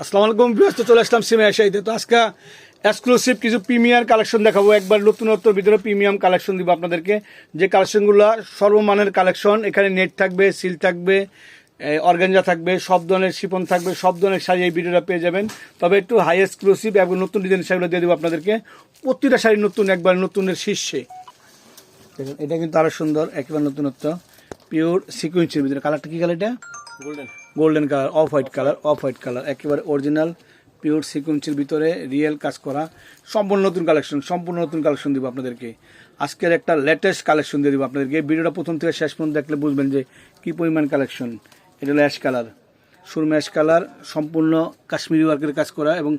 আসসালামু আলাইকুম ব্যস্ত চলে আসলাম সিমে এসাইতে তো আজকে এক্সক্লুসিভ কিছু প্রিমিয়ার কালেকশন দেখাবো। একবার নতুনত্ব ভিতরে প্রিমিয়াম কালেকশন দিব আপনাদেরকে। যে কালেকশনগুলো সর্বমানের কালেকশন, এখানে নেট থাকবে, সিল থাকবে অর্গানজা থাকবে, সব ধরনের শিপন থাকবে, সব ধরনের শাড়ি এই ভিডিওটা পেয়ে যাবেন। তবে একটু হাই এক্সক্লুসিভ এবং নতুন ডিজাইন শাড়িগুলো দিয়ে দেবো আপনাদেরকে। প্রতিটা শাড়ি নতুন, একবার নতুনের শীর্ষে। দেখুন, এটা কিন্তু আরও সুন্দর, একেবারে নতুনত্ব। পিওর সিকুয়েন্সের ভিতরে। কালারটা কি কালার এটা? Golden golden colour off white colour off white colour একেবারে অরিজিনাল পিওর সিকুয়েন্সের ভিতরে রিয়েল কাজ করা। সম্পূর্ণ নতুন কালেকশন সম্পূর্ণ নতুন কালেকশন দিব আপনাদেরকে। আজকের একটা লেটেস্ট কালেকশন দিয়ে দিব আপনাদেরকে। ভিডিওটা প্রথম থেকে শেষ পর্যন্ত দেখলে বুঝবেন যে কি পরিমাণ কালেকশন এটা হলো অ্যাশ কালার সুরমা অ্যাশ কালার সম্পূর্ণ কাশ্মীরি ওয়ার্কের কাজ করা এবং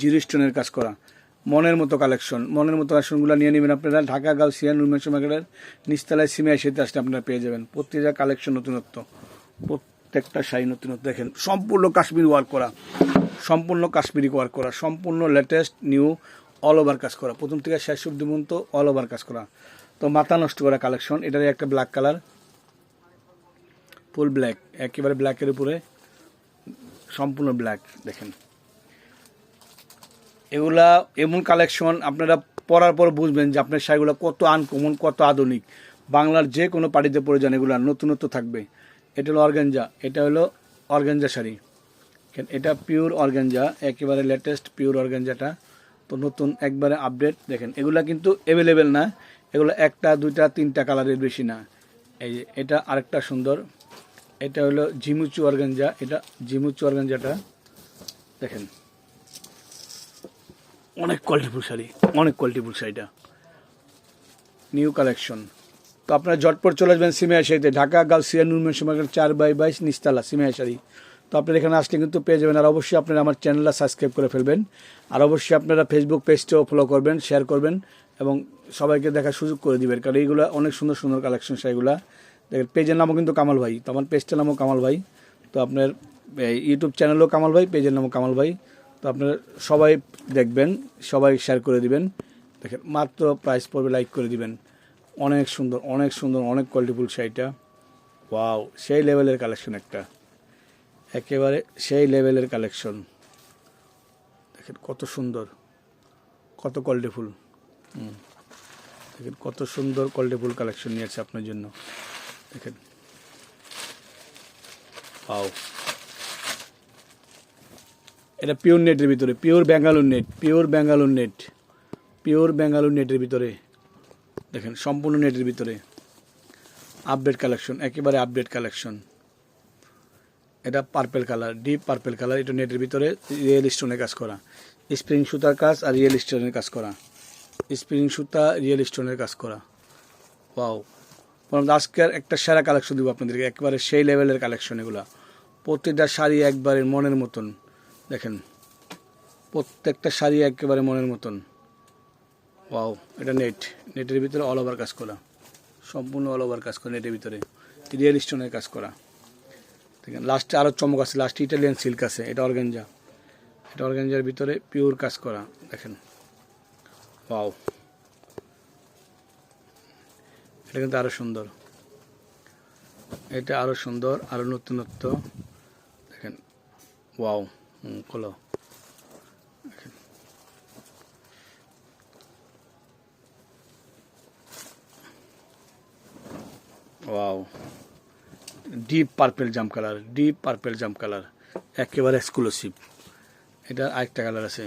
জিরো স্টোনের কাজ করা। মনের মতো কালেকশন মনের মতো কালেকশনগুলো নিয়ে নেবেন আপনারা। ঢাকা, গাউসিয়া নুরমেশ মার্কেটের নিচতলায় সিমে এসে আসলে আপনারা পেয়ে যাবেন। প্রত্যেকটা কালেকশন নতুনত্ব। প্রত্যেকটা শাড়ি নতুনত্ব দেখেন। সম্পূর্ণ কাশ্মীর ওয়ার্ক করা, সম্পূর্ণ কাশ্মীরি ওয়ার্ক করা, সম্পূর্ণ লেটেস্ট নিউ অল ওভার কাজ করা। প্রথম থেকে শেষ অব্দি পর্যন্ত অল ওভার কাজ করা। তো মাথা নষ্ট করা কালেকশন এটার একটা ব্ল্যাক কালার ফুল ব্ল্যাক একেবারে ব্ল্যাকের উপরে, সম্পূর্ণ ব্ল্যাক দেখেন। এগুলা এমন কালেকশন আপনারা পরার পর বুঝবেন যে আপনার শাড়িগুলো কত আনকমন কত আধুনিক। বাংলার যে কোনো পার্টিতে পরে যান, এগুলো নতুনত্ব থাকবে। এটা হলো অর্গেঞ্জা এটা হলো অর্গেঞ্জা শাড়ি। এটা পিওর অর্গানজা, একেবারে লেটেস্ট পিওর অর্গেঞ্জাটা তো নতুন একবারে আপডেট দেখেন, এগুলা কিন্তু অ্যাভেলেবেল না। এগুলো একটা, দুইটা, তিনটা কালারের বেশি না। এই যে, এটা আরেকটা সুন্দর। এটা হলো ঝিমুচু অর্গানজা, এটা ঝিমুচু অর্গানজাটা। দেখেন, অনেক কোয়ালিটিফুল শাড়ি, অনেক কোয়ালিটিফুল শাড়িটা। নিউ কালেকশন আপনারা ঝটপট চলে আসবেন সিমিয়া শাড়িতে ঢাকা, গাউসিয়া নুরমেন সমাগের চার বাই বাইশ, নিস্তালা সিমিয়া শাড়ি তো আপনারা এখানে আসলে কিন্তু পেয়ে যাবেন। আর অবশ্যই আপনারা আমার চ্যানেলটা সাবস্ক্রাইব করে ফেলবেন। আর অবশ্যই আপনারা ফেসবুক পেজটাও ফলো করবেন শেয়ার করবেন এবং সবাইকে দেখার সুযোগ করে দিবেন। কারণ এইগুলো অনেক সুন্দর সুন্দর কালেকশন শাড়িগুলা দেখেন, পেজের নামও কিন্তু কামাল ভাই। তো আমার পেজটার নামও কামাল ভাই। তো আপনার ইউটিউব চ্যানেলও কামাল ভাই, পেজের নামও কামাল ভাই। তো আপনারা সবাই দেখবেন, সবাই শেয়ার করে দিবেন। দেখেন, মাত্র প্রাইস পড়বে লাইক করে দিবেন। অনেক সুন্দর অনেক সুন্দর, অনেক কোয়ালিটিফুল শাড়িটা। ওয়াও সেই লেভেলের কালেকশন একটা। একেবারে সেই লেভেলের কালেকশন দেখেন কত সুন্দর, কত কোয়ালিটিফুল দেখেন কত সুন্দর কোয়ালিটিফুল কালেকশন নিয়েছে আপনার জন্য। দেখেন। পাও এটা পিওর নেটের ভিতরে pure Bangalore net pure Bangalore net pure Bangalore নেটের ভিতরে। দেখেন, সম্পূর্ণ নেটের ভিতরে আপডেট কালেকশন একেবারে আপডেট কালেকশন এটা purple colour deep purple colour এটা নেটের ভিতরে রিয়েল স্টোনের কাজ করা। স্প্রিং সুতার কাজ আর রিয়েল স্টোনের কাজ করা। স্প্রিং সুতা রিয়েল স্টোনের কাজ করা। ওয়াও তো আজকের একটা সেরা কালেকশন দিব আপনাদেরকে, একবারে সেই লেভেলের কালেকশন এগুলা। প্রত্যেকটা শাড়ি একবারে মনের মতন, দেখেন। প্রত্যেকটা শাড়ি একেবারে মনের মতন। ওয়াও এটা নেট নেটের ভিতরে অল ওভার কাজ করা। সম্পূর্ণ অল ওভার কাজ করা নেটের ভিতরে। রিয়েল স্টোনের কাজ করা। দেখেন লাস্টে আরও চমক আছে। লাস্টে ইটালিয়ান সিল্ক আছে। এটা অর্গেঞ্জা এটা অর্গেঞ্জার ভিতরে পিওর কাজ করা। দেখেন। ওয়াও এটা কিন্তু আরও সুন্দর। এটা আরও সুন্দর আরও নতুনত্ব। দেখেন। Wow hmm wow deep purple জাম কালার ডিপ পার্পেল জাম কালার একেবারে এক্সক্লুসিভ এটা আরেকটা কালার আছে।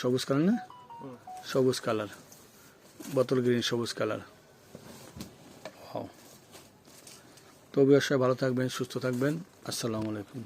সবুজ কালার না? সবুজ কালার বোতল গ্রিন সবুজ কালার তো অবশ্যই ভালো থাকবেন, সুস্থ থাকবেন। আসসালামু আলাইকুম।